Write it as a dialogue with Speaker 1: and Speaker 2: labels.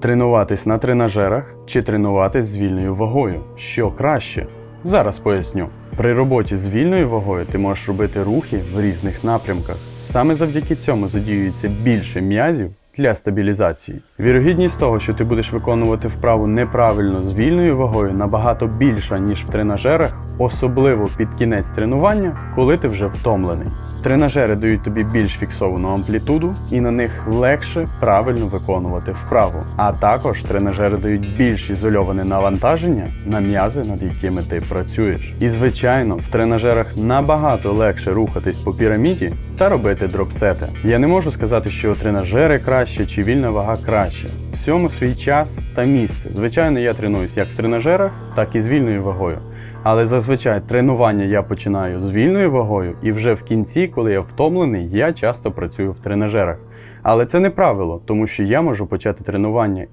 Speaker 1: Тренуватись на тренажерах чи тренуватись з вільною вагою? Що краще? Зараз поясню. При роботі з вільною вагою ти можеш робити рухи в різних напрямках. Саме завдяки цьому задіюється більше м'язів для стабілізації. Вірогідність того, що ти будеш виконувати вправу неправильно з вільною вагою, набагато більша, ніж в тренажерах, особливо під кінець тренування, коли ти вже втомлений. Тренажери дають тобі більш фіксовану амплітуду і на них легше правильно виконувати вправу. А також тренажери дають більш ізольоване навантаження на м'язи, над якими ти працюєш. І звичайно, в тренажерах набагато легше рухатись по піраміді та робити дропсети. Я не можу сказати, що тренажери краще чи вільна вага краще. Всьому свій час та місце. Звичайно, я тренуюсь як в тренажерах, так і з вільною вагою. Але зазвичай тренування я починаю з вільною вагою, і вже в кінці, коли я втомлений, я часто працюю в тренажерах. Але це не правило, тому що я можу почати тренування